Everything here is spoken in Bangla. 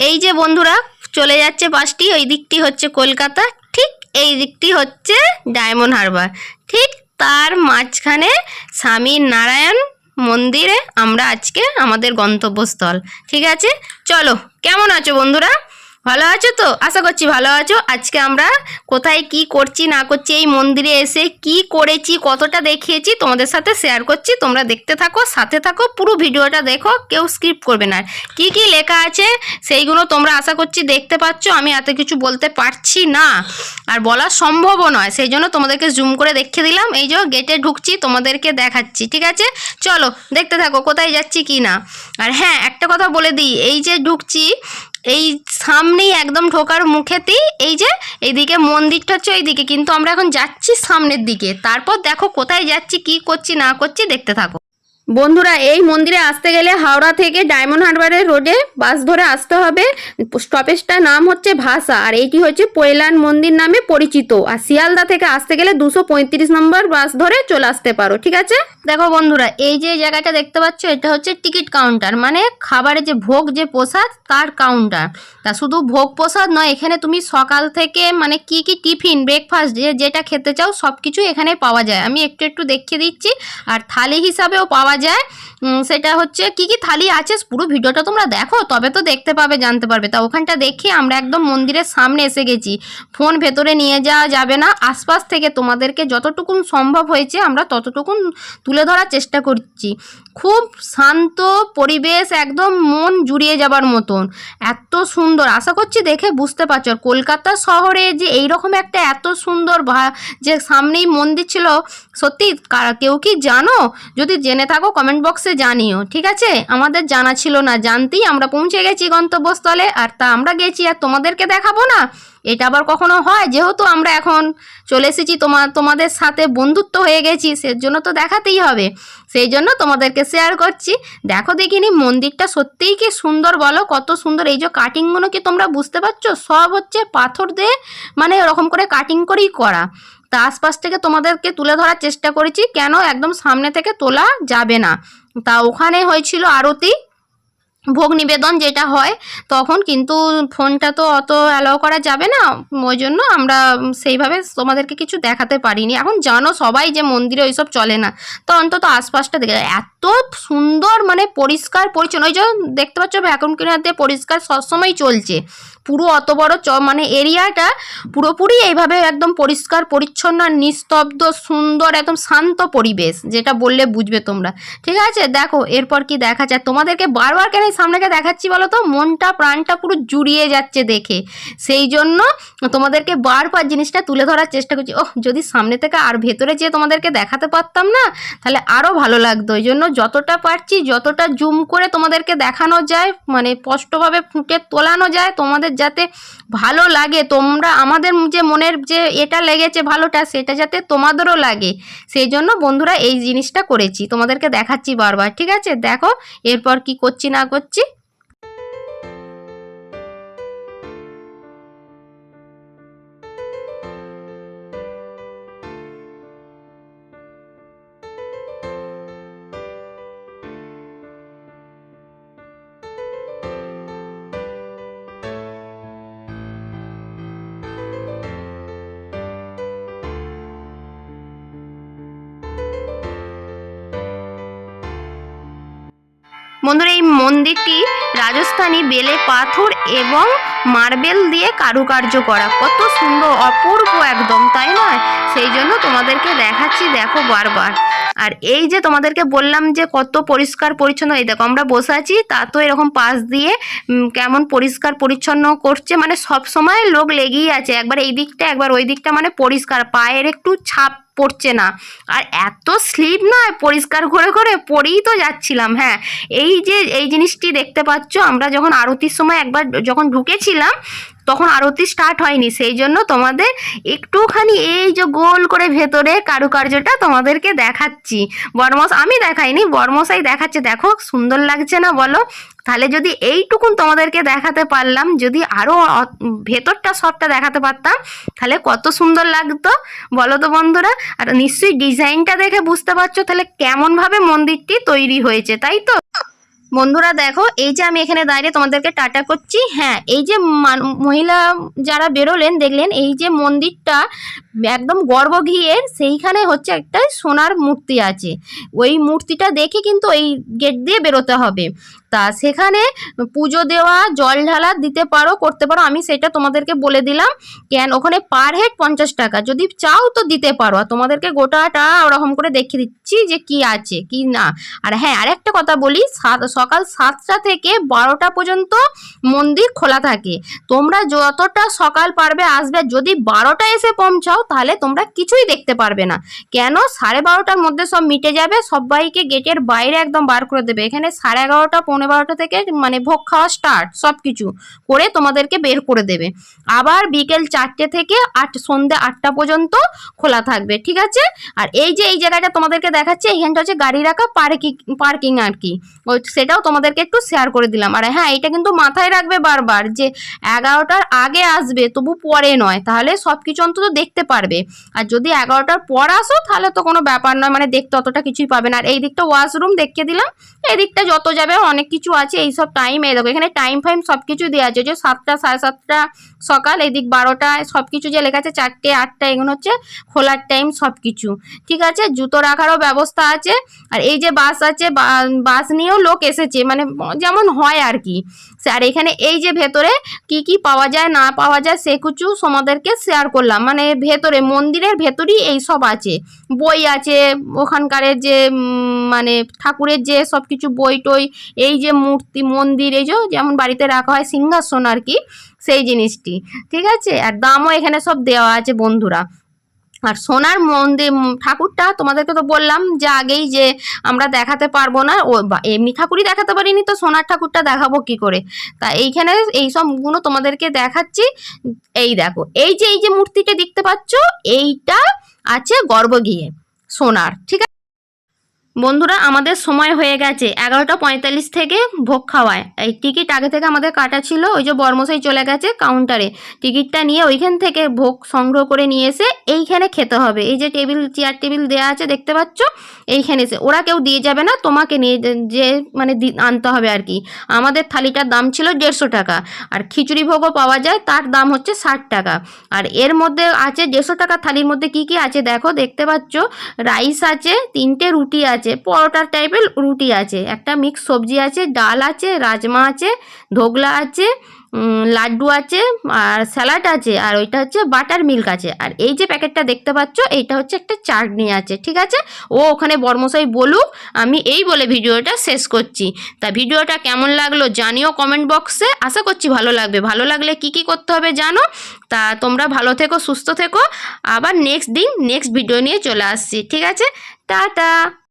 এই যে বন্ধুরা, চলে যাচ্ছে পাঁচটি ওই দিকটি হচ্ছে কলকাতা, ঠিক এই দিকটি হচ্ছে ডায়মন্ড হারবার, ঠিক তার মাঝখানে স্বামী নারায়ণ মন্দিরে আমরা আজকে আমাদের গন্তব্যস্থল, ঠিক আছে? চলো, কেমন আছো বন্ধুরা? ভালো আছো তো? আশা করছি ভালো আছো। আজকে আমরা কোথায় কি করছি, না করছি, এই মন্দিরে এসে কি করেছি, কতটা দেখিয়েছি তোমাদের সাথে শেয়ার করছি। তোমরা দেখতে থাকো, সাথে থাকো, পুরো ভিডিওটা দেখো, কেউ স্কিপ করবে না। কি কি লেখা আছে, সেইগুলো তোমরা আশা করছি দেখতে পাচ্ছ। আমি এত কিছু বলতে পারছি না, আর বলা সম্ভবও নয়। সেই জন্য তোমাদেরকে জুম করে দেখিয়ে দিলাম। এই যে গেটে ঢুকছি, তোমাদেরকে দেখাচ্ছি, ঠিক আছে? চলো, দেখতে থাকো কোথায় যাচ্ছি কি না আর হ্যাঁ একটা কথা বলে দিই। এই যে ঢুকছি এই সামনেই একদম ঢোকার মুখেতেই এই যে এইদিকে মন্দিরটা হচ্ছে এইদিকে কিন্তু আমরা এখন যাচ্ছি সামনের দিকে। তারপর দেখো কোথায় যাচ্ছি, কি করছি, না করছি দেখতে থাকো। বন্ধুরা, এই মন্দিরে আসতে গেলে হাওড়া থেকে ডায়মন্ড হারবারের রোডে বাস ধরে আসতে হবে। স্টপেজটার নাম হচ্ছে ভাষা, আর এইটি হচ্ছে পৈলান মন্দির নামে পরিচিত। আর শিয়ালদা থেকে আসতে গেলে দুশো পঁয়ত্রিশ নম্বর বাস ধরে চলে আসতে পারো, ঠিক আছে? দেখো বন্ধুরা, এই যে জায়গাটা দেখতে পাচ্ছ, এটা হচ্ছে টিকিট কাউন্টার মানে খাবারের যে ভোগ, যে প্রসাদ, তার কাউন্টার। তা শুধু ভোগ প্রসাদ নয়, এখানে তুমি সকাল থেকে মানে কি কি টিফিন ব্রেকফাস্ট যে যেটা খেতে চাও সব কিছু এখানে পাওয়া যায়। আমি একটু একটু দেখিয়ে দিচ্ছি, আর থালি হিসাবেও পাওয়া যায়। সেটা হচ্ছে কি কি থালি আছে পুরো ভিডিওটা তোমরা দেখো, তবে তো দেখতে পাবে, জানতে পারবে। তা ওখানটা দেখে আমরা একদম মন্দিরের সামনে এসে গেছি। ফোন ভেতরে নিয়ে যাওয়া যাবে না। আশপাশ থেকে তোমাদেরকে যতটুকুন সম্ভব হয়েছে আমরা ততটুকুন তুলে ধরার চেষ্টা করছি। খুব শান্ত পরিবেশ, একদম মন জুড়িয়ে যাবার মতন। এত সুন্দর। আশা করছি দেখে বুঝতে পারছ। কলকাতা শহরে যে এই রকম একটা এত সুন্দর যে সামনেই মন্দির ছিল, সত্যি কেউ কি জানো? যদি জেনে থাকো কমেন্ট বক্সে জানিও, ঠিক আছে? আমাদের জানা ছিল না, জানতেই আমরা পৌঁছে গেছি গন্তব্যস্থলে, আর তা আমরা গেছি, আর তোমাদেরকে দেখাবো না? এটা আবার কখনো হয়? যেহেতু আমরা এখন চলে এসেছি তোমার তোমাদের সাথে বন্ধুত্ব হয়ে গেছি, সেজন্য তো দেখাতেই হবে। সেই জন্য তোমাদেরকে শেয়ার করছি। দেখো দেখিনি, মন্দিরটা সত্যিই কি সুন্দর বলো? কত সুন্দর। এই যে কাটিংগুলো কি তোমরা বুঝতে পারছ? সব হচ্ছে পাথর দিয়ে মানে এরকম করে কাটিং করেই করা। তা আশপাশ থেকে তোমাদেরকে তুলে ধরার চেষ্টা করেছি। কেন? একদম সামনে থেকে তোলা যাবে না। তা ওখানে হয়েছিল আরতি। ভোগ নিবেদন যেটা হয়, তখন কিন্তু ফোনটা তো অত অ্যালাউ করা যাবে না। ওই জন্য আমরা সেইভাবে তোমাদেরকে কিছু দেখাতে পারিনি। এখন জানো সবাই যে মন্দিরে ওইসব চলে না, তো অন্তত আশপাশটা দেখে এত সুন্দর মানে পরিষ্কার পরিচ্ছন্ন। ওই যে দেখতে পাচ্ছ ভ্যাকুম ক্লিনার দিয়ে পরিষ্কার সবসময় চলছে। পুরো অত বড় চ মানে এরিয়াটা পুরোপুরি এইভাবে একদম পরিষ্কার, পরিচ্ছন্ন নিস্তব্ধ, সুন্দর, একদম শান্ত পরিবেশ, যেটা বললে বুঝবে তোমরা। ঠিক আছে? দেখো, এরপর কি দেখা যায়? তোমাদেরকে বারবার কেন সামনেকে দেখাচ্ছি বলো তো? মনটা, প্রাণটা পুরো জুড়িয়ে যাচ্ছে দেখে। সেই জন্য তোমাদেরকে বারবার জিনিসটা তুলে ধরার চেষ্টা করছি। ওহ, যদি সামনে থেকে আর ভেতরে যেয়ে তোমাদেরকে দেখাতে পারতাম না, তাহলে আরও ভালো লাগতো। ওই জন্য যতটা পারছি, যতটা জুম করে তোমাদেরকে দেখানো যায় মানে স্পষ্টভাবে ফুটে তোলানো যায়, তোমাদের যাতে ভালো লাগে, তোমরা আমাদের যে মনের যে এটা লেগেছে ভালোটা, সেটা যাতে তোমাদেরও লাগে। সেই জন্য বন্ধুরা এই জিনিসটা করেছি। তোমাদেরকে দেখাচ্ছি বারবার, ঠিক আছে? দেখো, এরপর কি করছি, না করছি হচ্ছে বন্ধুরা, এই মন্দিরটি রাজস্থানী বেলে পাথর এবং মার্বেল দিয়ে কারুকার্য করা। কত সুন্দর, অপূর্ব একদম, তাই নয়? সেই জন্য তোমাদেরকে দেখাচ্ছি, দেখো বারবার। আর এই যে তোমাদেরকে বললাম যে কত পরিষ্কার পরিচ্ছন্ন, এই দেখো আমরা বসে আছি, তা তো এরকম পাশ দিয়ে কেমন পরিষ্কার পরিচ্ছন্ন করছে মানে সব সময় লোক লেগেই আছে। একবার এই দিকটা, একবার ওই দিকটা মানে পরিষ্কার, পায়ের একটু ছাপ পড়ছে না। আর এত স্লিপ নয়, পরিষ্কার করে করে পরেই তো যাচ্ছিলাম হ্যাঁ। এই যে, এই জিনিসটি দেখতে পাচ্ছ, আমরা যখন আরতির সময় একবার যখন ঢুকেছিলাম তখন আরতি স্টার্ট হয়নি। সেই জন্য তোমাদের একটুখানি এই যে গোল করে ভেতরে কারুকার্যটা তোমাদেরকে দেখাচ্ছি। বর্মস আমি দেখাইনি, বর্মশাই দেখাচ্ছে। দেখো, সুন্দর লাগছে না বলো? তাহলে যদি এইটুকুন তোমাদেরকে দেখাতে পারলাম, যদি আরও ভেতরটা সবটা দেখাতে পারতাম, তাহলে কত সুন্দর লাগতো। বলো তো বন্ধুরা, আর নিশ্চয়ই ডিজাইনটা দেখে বুঝতে পারছ, তাহলে কেমনভাবে মন্দিরটি তৈরি হয়েছে, তাই তো? বন্ধুরা দেখো, এই যে আমি এখানে দাঁড়িয়ে তোমাদেরকে টাটা করছি। হ্যাঁ এই যে মহিলা যারা বেরোলেন, দেখলেন এই যে মন্দিরটা একদম গর্ভগৃহের, সেইখানে হচ্ছে একটা সোনার মূর্তি আছে। ওই মূর্তিটা দেখে কিন্তু এই গেট দিয়ে বেরোতে হবে। তা সেখানে পুজো দেওয়া, জল ঢালা দিতে পারো, করতে পারো। আমি সেটা তোমাদেরকে বলে দিলাম। কেন? ওখানে পার হেড পঞ্চাশ টাকা। যদি চাও তো দিতে পারো। আর তোমাদেরকে গোটাটা ওরকম করে দেখিয়ে দিচ্ছি যে কি আছে, কি না। আর হ্যাঁ আরেকটা কথা বলি। সকাল সাতটা থেকে বারোটা পর্যন্ত মন্দির খোলা থাকে। তোমরা যতটা সকাল পারবে আসবে। যদি বারোটা এসে পৌঁছাও, তাহলে তোমরা কিছুই দেখতে পারবে না। কেন? সাড়ে বারোটার মধ্যে সব মিটে যাবে। সবাইকে গেটের বাইরে একদম বার করে দেবে। এখানে সাড়ে এগারোটা, পৌনে বারোটা থেকে মানে ভোগ খাওয়া স্টার্ট সব কিছু করে তোমাদেরকে বের করে দেবে। আবার বিকেল চারটে থেকে আট সন্ধ্যে আটটা পর্যন্ত খোলা থাকবে, ঠিক আছে? আর এই যে, এই জায়গাটা তোমাদেরকে দেখাচ্ছে এখানটা হচ্ছে গাড়ি রাখা পার্কিং পার্কিং আর কি। ওই সেটাও তোমাদেরকে একটু শেয়ার করে দিলাম। আর হ্যাঁ এটা কিন্তু মাথায় রাখবে বারবার যে এগারোটার আগে আসবে, তবু পরে নয়, তাহলে সব কিছু অন্তত দেখতে পারবে। আর যদি এগারোটার পর আসো, তাহলে তো কোনো ব্যাপার নয় মানে দেখতে অতটা কিছুই পাবে না। আর এই দিকটা ওয়াশরুম দেখিয়ে দিলাম, এই দিকটা যত যাবে অনেক কিছু আছে এই সব টাইম এই দেখো, এখানে টাইম ফাইম সব কিছু দেওয়া আছে, যে সাতটা, সাড়ে সাতটা সকাল, এদিক বারোটায় সব কিছু যে লেখা আছে, চারটে, আটটা, এগুলো হচ্ছে খোলার টাইম সব কিছু ঠিক আছে? জুতো রাখারও ব্যবস্থা আছে, আর এই যে বাস আছে বাস নিয়েও লোক এসেছে মানে যেমন হয় আর কি। আর এখানে এই যে ভেতরে কি কি পাওয়া যায়, না পাওয়া যায়, সে কিছু তোমাদেরকে শেয়ার করলাম। মানে ভেতরে, মন্দিরের ভেতরেই এই সব আছে, বই আছে, ওখানকারের যে মানে ঠাকুরের যে সব কিছু বই টই, এই যে মূর্তি, মন্দির, এই যেমন বাড়িতে রাখা হয় সিংহাসন আর কি, সেই জিনিসটি, ঠিক আছে? আর দামও এখানে সব দেওয়া আছে বন্ধুরা। আর সোনার মন্দির ঠাকুরটা তোমাদেরকে তো বললাম যে আগেই যে আমরা দেখাতে পারব না, ও এমনি ঠাকুরই দেখাতে পারিনি তো সোনার ঠাকুরটা দেখাবো কি করে? তা এইখানে এই সবগুলো তোমাদেরকে দেখাচ্ছি। এই দেখো, এই যে এই যে মূর্তিটা দেখতে পাচ্ছ, এইটা আছে গর্ভগৃহে, সোনার, ঠিক বন্ধুরা, আমাদের সময় হয়ে গেছে। এগারোটা পঁয়তাল্লিশ থেকে ভোগ খাওয়ায়। এই টিকিট আগে থেকে আমাদের কাটা ছিল, ওই যে বর্মশাই চলে গেছে কাউন্টারে। টিকিটটা নিয়ে ওইখান থেকে ভোগ সংগ্রহ করে নিয়ে এসে এইখানে খেতে হবে। এই যে টেবিল, চেয়ার টেবিল দেওয়া আছে, দেখতে পাচ্ছ? এইখানে এসে। ওরা কেউ দিয়ে যাবে না, তোমাকে নিয়ে যে- মানে আনতে হবে আর কি। আমাদের থালিটার দাম ছিল দেড়শো টাকা। আর খিচুড়ি ভোগও পাওয়া যায়, তার দাম হচ্ছে ষাট টাকা। আর এর মধ্যে আছে দেড়শো টাকা থালির মধ্যে কি কি আছে দেখো, দেখতে পাচ্ছ? রাইস আছে, তিনটে রুটি আছে। পরোটার টাইপের রুটি আছে। একটা মিক্স সবজি আছে, ডাল আছে, রাজমা আছে ধোগলা আছে লাড্ডু আছে, আর স্যালাড আছে, আর ওইটা হচ্ছে বাটার মিল্ক আছে। আর এই যে প্যাকেটটা দেখতে পাচ্ছ, এইটা হচ্ছে একটা চাটনি আছে, ঠিক আছে? ও ওখানে বর্মশাই বলুক, আমি এই বলে ভিডিওটা শেষ করছি। তা ভিডিওটা কেমন লাগল জানিও কমেন্ট বক্সে আশা করছি ভালো লাগবে। ভালো লাগলে কি কি করতে হবে জানো? তা তোমরা ভালো থেকো, সুস্থ থেকো। আবার নেক্সট দিন নেক্সট ভিডিও নিয়ে চলে আসছি, ঠিক আছে? টাটা!